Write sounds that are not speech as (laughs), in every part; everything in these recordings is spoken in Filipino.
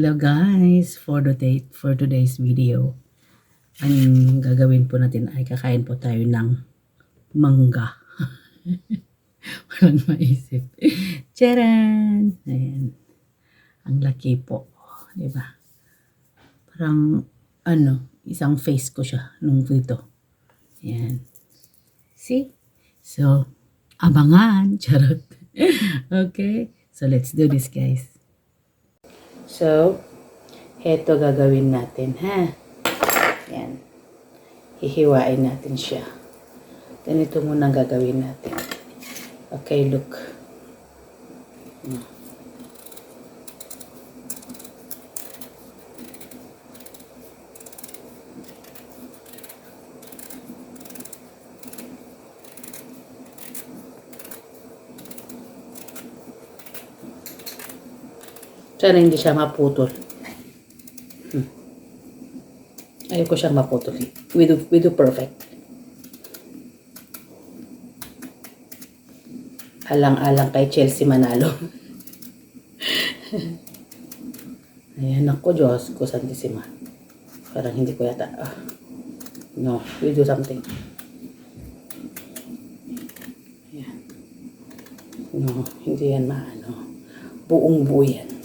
Hello guys, for the day, for today's video, ang gagawin po natin ay kakain po tayo ng mangga. (laughs) Walang maisip. Charan! Ayan. Ang laki po. Di ba? Parang, ano, isang face ko siya nung dito. Ayan. See? So, abangan. (laughs) Charot. okay? So, let's do this guys. So, heto gagawin natin, ha? Yan. Hihiwain natin siya. Ganito muna gagawin natin. Okay, look. Hmm. Sana hindi siya maputol. Hmm. Ayoko siyang maputol. We do, we do perfect. Alang-alang kay Chelsea Manalo. (laughs) Ayan ako, Diyos ko, Santissima. Parang hindi ko yata. Ah. No, we do something. Ayan. No, hindi yan maano. Buong buo yan.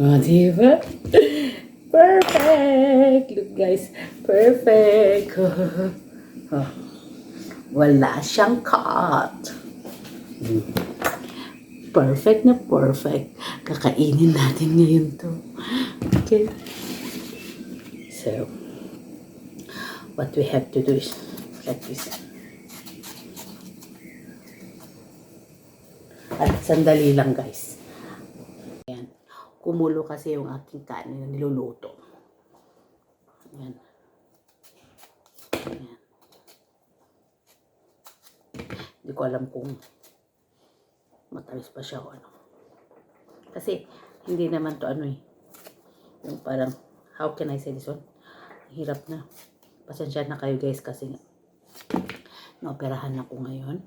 Oh, diba? (laughs) Perfect! Look guys, perfect! Oh, (laughs) wala siyang cut. Perfect na perfect. Kakainin natin ngayon to. Okay? So, what we have to do is this. At sandali lang guys. Kumulo kasi yung aking kanin na niluluto. Ayan. Ayan. Hindi ko alam kung matamis pa siya o ano. Kasi hindi naman to ano eh. Yung parang, how can I say this one? Hirap na. Pasensya na kayo guys kasi. Naoperahan ako ngayon.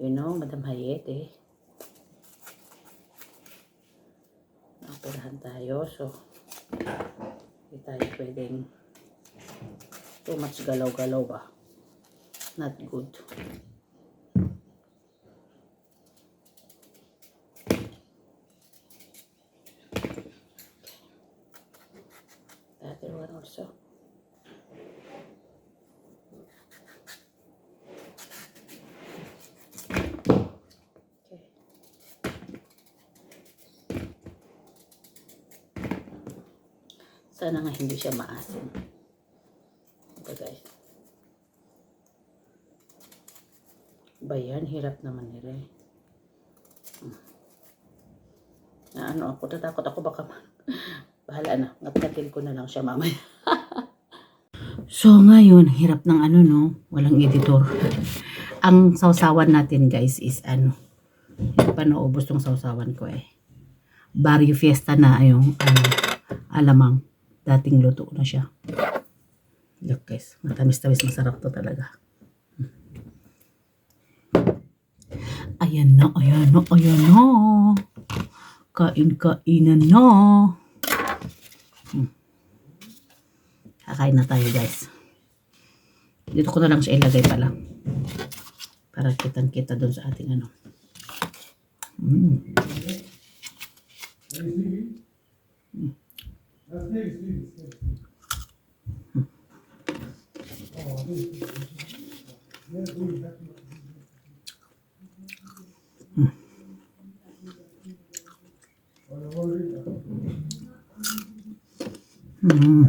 You know, Madam Hayet eh. Naoperahan tayo. So, hindi tayo pwedeng too much galaw-galaw ba. Not good. The other one also. Okay. Sana nga hindi siya maasim. Ito guys. Ba yan? Hirap naman nila eh. Hmm. Na ano ako, tatakot ako baka (laughs) bahala na. Ngatnatin ko na lang siya mamaya. (laughs) so ngayon, hirap ng ano no, walang editor. Ang sausawan natin guys is ano, hindi pa naubos tong sausawan ko eh. Barrio Fiesta na yung ano, alamang. Dating luto na siya. Look guys, matamis-tamis masarap to talaga. Ayan na, ayan na, ayan na. Kain-kainan na. Hmm. Kakain na tayo guys. Dito ko na lang siya ilagay pala. Para kitang-kita doon sa ating ano. Mm. Mm.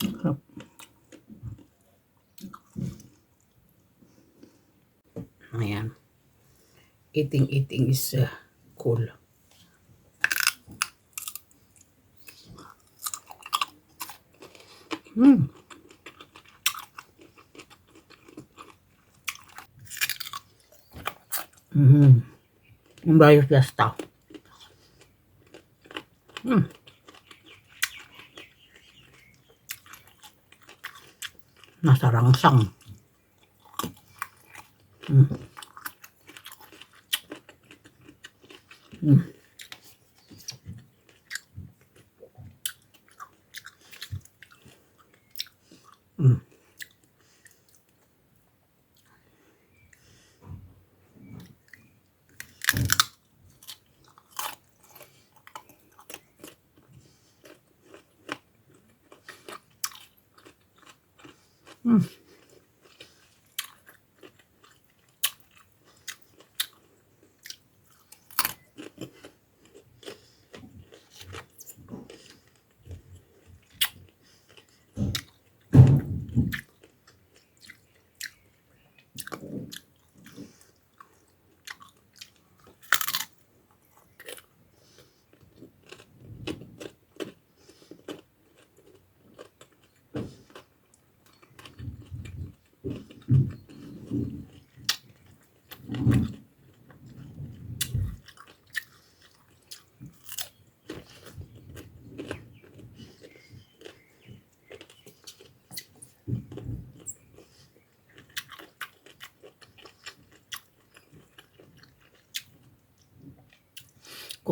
Sarap. eating eating is uh, cool. Hmm. Mm-hmm. Ang bayos na stuff. Hmm. Nasa rangsang. Hmm. Mm. Mm. Mm.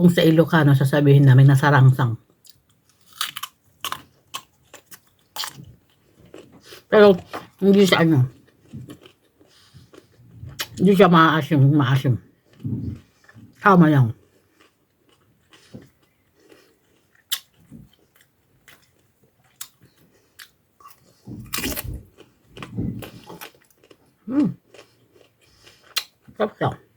Kung sa Ilocano, sasabihin namin nasa rangsang. Pero, hindi siya ano. Hindi siya maasim, maasim. Tama lang. Hmm. Sarap siya.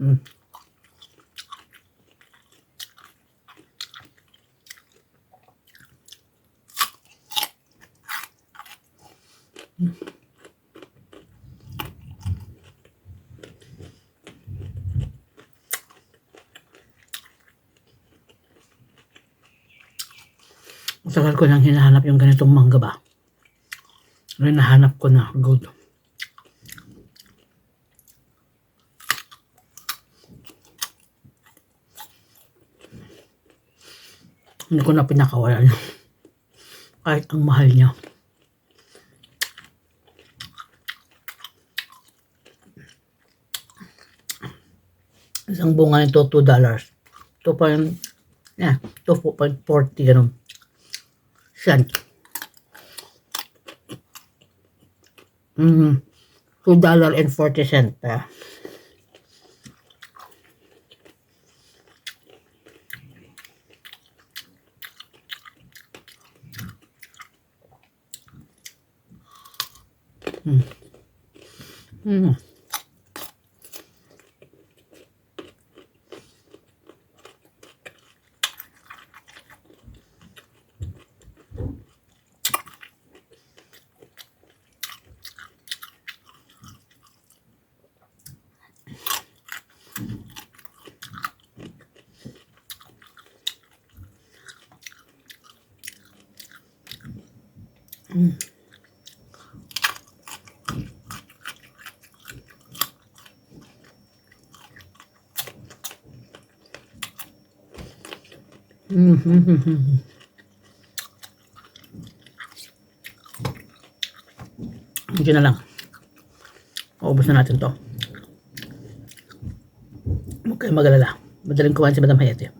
Mm. Matagal ko nang hinahanap yung ganitong mangga ba. Pero nahanap ko na. Good. Hindi ko na pinakawalan. Kahit ang mahal niya. Isang bunga nito, $2. dollars. 2 point, yeah, 2.40 ganun. Cent. Mm, $2 dollar and 40 cent. Ah. Mm. Mm-hmm. Hindi na lang. Maubos na natin to. Huwag kayong mag-alala. Madaling kumain si Madam Hayate.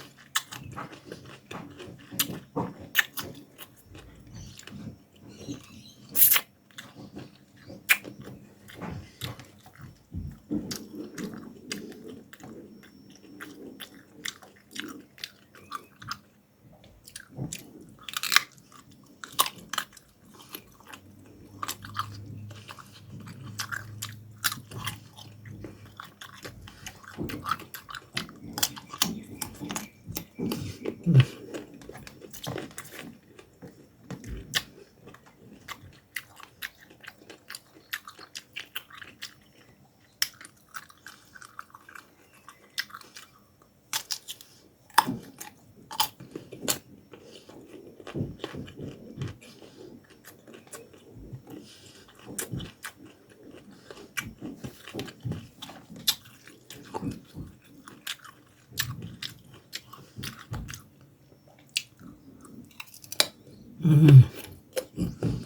bagoong nakakalusong.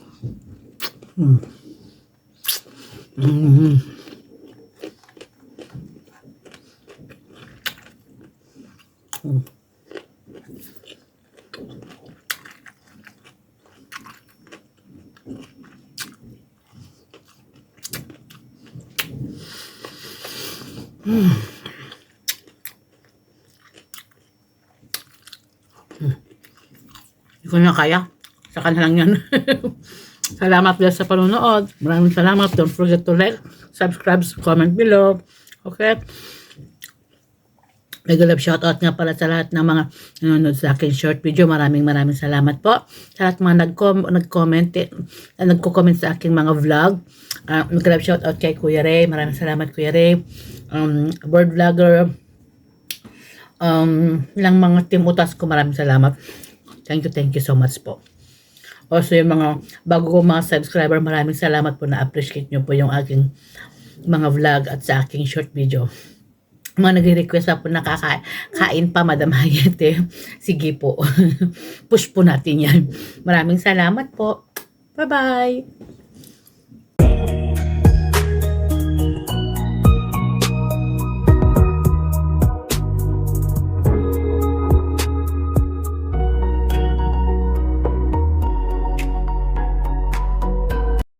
Mm. Hindi ko na kaya. Saka na lang yan. (laughs) salamat guys sa panonood. Maraming salamat. Don't forget to like, subscribe, comment below. Okay? Love shoutout nga pala sa lahat ng mga nanonood sa akin short video. Maraming maraming salamat po. Sa lahat mga nag-com- nag-comment, eh, nagko-comment sa aking mga vlog. Uh, mega love shoutout kay Kuya Ray. Maraming salamat Kuya Ray. Um, bird vlogger. Um, ilang mga team utas ko maraming salamat. Thank you, thank you so much po. Also yung mga bago ko mga subscriber, maraming salamat po na appreciate nyo po yung aking mga vlog at sa aking short video. Mga nagre-request pa po nakakain pa, Madam Hayete. Sige po. (laughs) Push po natin yan. Maraming salamat po. Bye-bye.